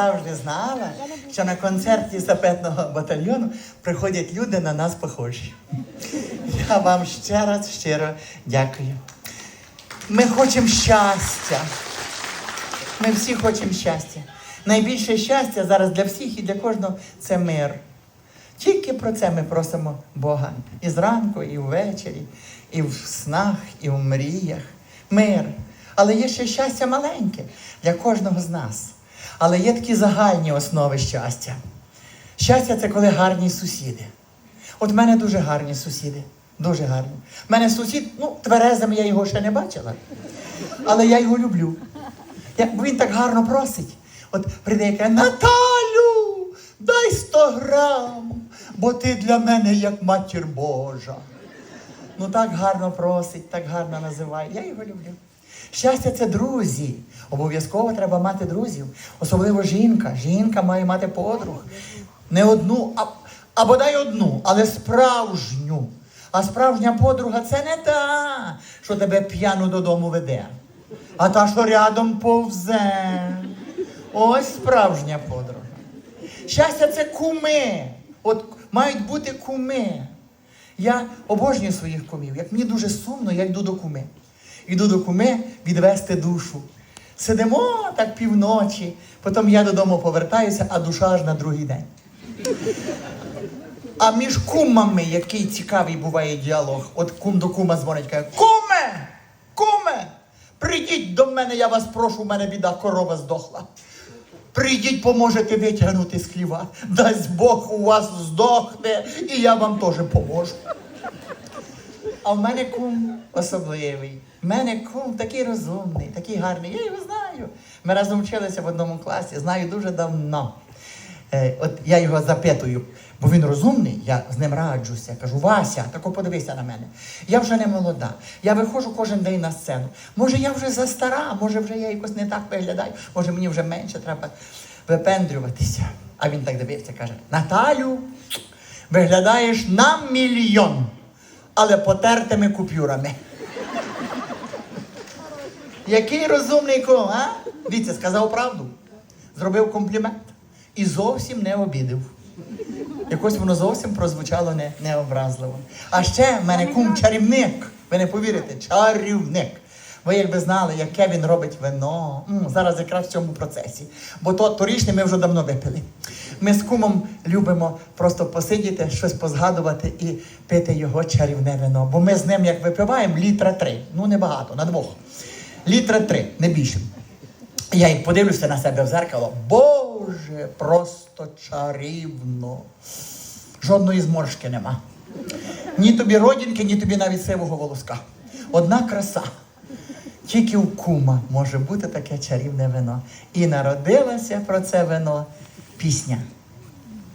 завжди знала, що на концерті сапетного батальйону приходять люди на нас похожі. Я вам ще раз щиро дякую. Ми хочемо щастя. Ми всі хочемо щастя. Найбільше щастя зараз для всіх і для кожного це мир. Тільки про це ми просимо Бога. І зранку, і ввечері, і в снах, і в мріях. Мир. Але є ще щастя маленьке для кожного з нас. Але є такі загальні основи щастя. Щастя це коли гарні сусіди. От в мене дуже гарні сусіди. Дуже гарні. У мене сусід, ну, тверезим я його ще не бачила. Але я його люблю. Я, бо він так гарно просить. От прийде каже, Наталю, дай 100 грам, бо ти для мене як матір Божа. Ну так гарно просить, так гарно називає. Я його люблю. Щастя це друзі. Обов'язково треба мати друзів. Особливо жінка. Жінка має мати подруг. Не одну, а, а бодай одну, але справжню. А справжня подруга це не та, що тебе п'яну додому веде, а та, що рядом повзе. Ось справжня подруга. Щастя це куми. От мають бути куми. Я обожнюю своїх кумів. Як мені дуже сумно, я йду до куми. Йду до куми відвести душу. Сидимо так півночі, потім я додому повертаюся, а душа аж на другий день. А між кумами, який цікавий буває діалог, от кум до кума дзвонить, каже, куме! Куме! Прийдіть до мене, я вас прошу, у мене біда, корова здохла. Прийдіть, поможете витягнути з хліва. Дасть Бог у вас здохне, і я вам теж поможу. А в мене кум особливий. В мене кум такий розумний, такий гарний. Я його знаю. Ми разом вчилися в одному класі, знаю дуже давно. Е, от я його запитую, бо він розумний, я з ним раджуся. Кажу, Вася, тако подивися на мене. Я вже не молода. Я виходжу кожен день на сцену. Може, я вже застара, може вже я якось не так виглядаю, може мені вже менше треба випендрюватися. А він так дивився, каже: Наталю, виглядаєш на мільйон, але потертими купюрами. Який розумний кум, а? Дивіться, сказав правду. Зробив комплімент і зовсім не обідав. Якось воно зовсім прозвучало не, необразливо. А ще в мене кум чарівник. Ви не повірите, чарівник. Ви якби знали, яке він робить вино. М, зараз якраз в цьому процесі. Бо то торішнє ми вже давно випили. Ми з кумом любимо просто посидіти, щось позгадувати і пити його чарівне вино. Бо ми з ним, як випиваємо, літра три. Ну небагато, на двох. Літра три, не більше. Я як подивлюся на себе в зеркало, Боже, просто чарівно. Жодної зморшки нема. Ні тобі родинки, ні тобі навіть сивого волоска. Одна краса. Тільки у кума може бути таке чарівне вино. І народилася про це вино пісня.